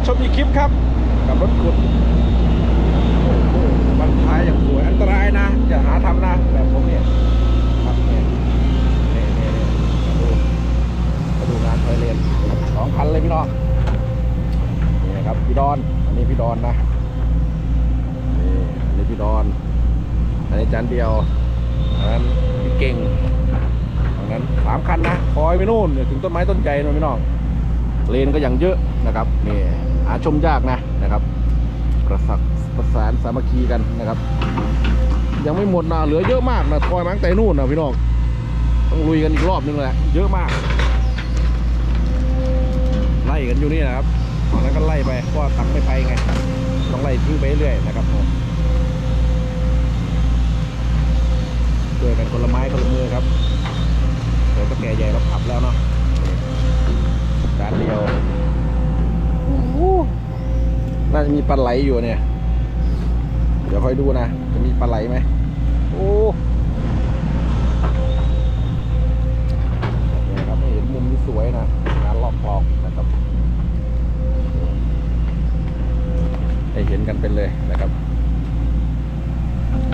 มาชมอีกคลิปครับ กับรถขุดโอ้โหมันท้ายอย่างสวยอันตรายนะ อย่าหาทำนะ แบบผมเนี่ยครับเนี่ยนี่นี่นี่มาดูมาดูงานไฟเลนสองคันเลยพี่น้องนี่ครับพี่ดอน อันนี้พี่ดอนนะนี่อันนี้พี่ดอนอันนี้จานเดียวอันนั้นพี่เก่งอันนั้นสามคันนะคอยไปนู่นเนี่ยถึงต้นไม้ต้นใจนู่นพี่น้อง เลนก็อย่างเยอะนะครับนี่หาชมยากนะนะครับ ประสักประสานสามัคคีกันนะครับ ยังไม่หมดนะเหลือเยอะมากนะคอยมั้งแต่นู่นนะพี่น้องต้องลุยกันอีกรอบนึงแหละเยอะมากไล่กันอยู่นี่นะครับตอนนั้นก็ไล่ไปเพราะตักไม่ไปไงต้องไล่ทิ้งไปเรื่อยนะครับผมช่วยกันคนละไม้คนละมือครับเดี๋ยวก็แก่ใหญ่เราขับแล้วเนาะ จานเดียวน่าจะมี ปลาไหลอยู่เนี่ย เดี๋ยวค่อยดูนะ จะมีปลาไหลไหมโอ้เนี่ยครับเห็นมุมที่สวยนะงานลอกคลองนะครับให้เห็นกันเป็นเลยนะครับ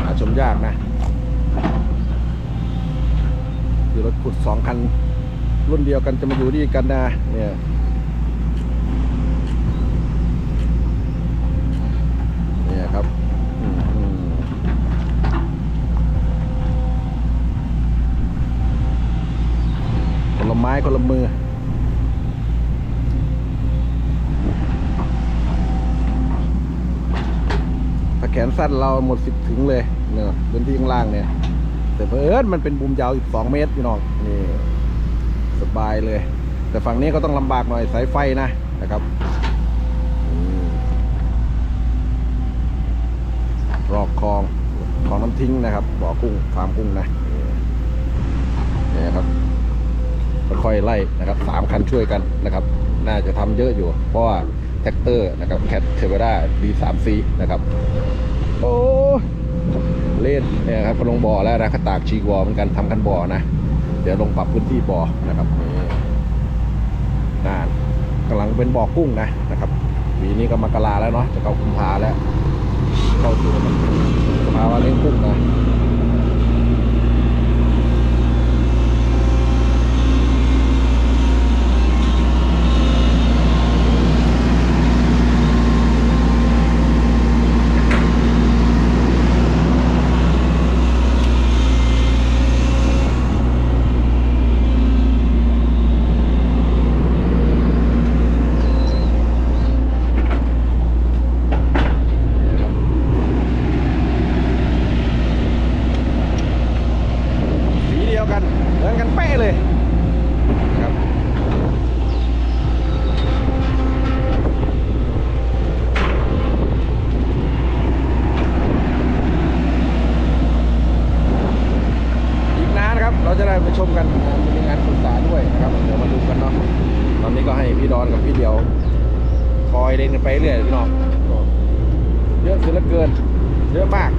หาชมยากนะคือรถขุดสองคันรุ่นเดียวกันจะมาอยู่ด้วยกันนะเนี่ยครับอืมอืมคนละ ไม้คนละมือถ้าแขนสั้นเราหมดสิบถึงเลยเนี่ยพื้นที่ข้างล่างเนี่ย แต่เพิ่นมันเป็นบุมยาวอีกสองเมตรพี่น้องนี่สบายเลย แต่ฝั่งนี้ก็ต้องลำบากหน่อยสายไฟนะนะครับอรอกคลองของน้ำทิ้งนะครับบ่อกุ้งฟาร์มกุ้งนะนี่ครับ ค่อยๆไล่นะครับสามคันช่วยกันนะครับ น่าจะทำเยอะอยู่ เพราะว่าแท็กเตอร์นะครับแคทเทเวราดีสามซีนะครับ โอ้เล่นเนี่ยครับก็ลงบ่อแล้วนะกระตากชีวอเหมือนกันทำกันบ่อนะ เดี๋ยวลงปรับพื้นที่บ่อนะครับนี่นานกำลังเป็นบ่อกุ้งนะนะครับปีนี้ก็มกราแล้วเนาะจะเข้ากุมภาแล้ว เข้าสู่สภาวะเลี้ยงกุ้งนะ สีเดียวกันเหมือนกัน เป๊ะเลยนะครับอีกนานครับ เราจะได้ไปชมกันงานมีงานศึกษาด้วยนะครับ เดี๋ยวมาดูกันเนาะตอนนี้ก็ให้พี่ดอนกับพี่เดียว คอยเล่นกันไปเรื่อยพี่น้องเยอะเสียเหลือเกิน เยอะมาก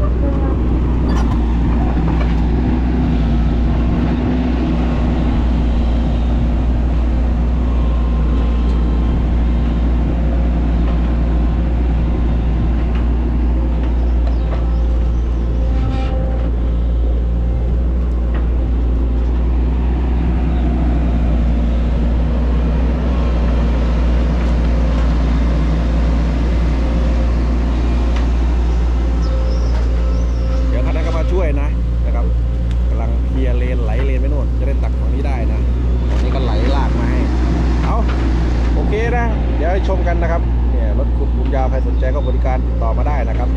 เดี๋ยวคันนั้นก็มาช่วยนะนะครับกำลังเคลียร์เลนไหลเลนไปนู่นจะได้ตักฝั่งนี้ได้นะฝั่งนี้ก็ไหลลากมาให้เอาโอเค นะเดี๋ยวให้ชมกันนะครับเนี่ยรถขุดบุญยาวใครสนใจก็บริการติดต่อมาได้นะครับ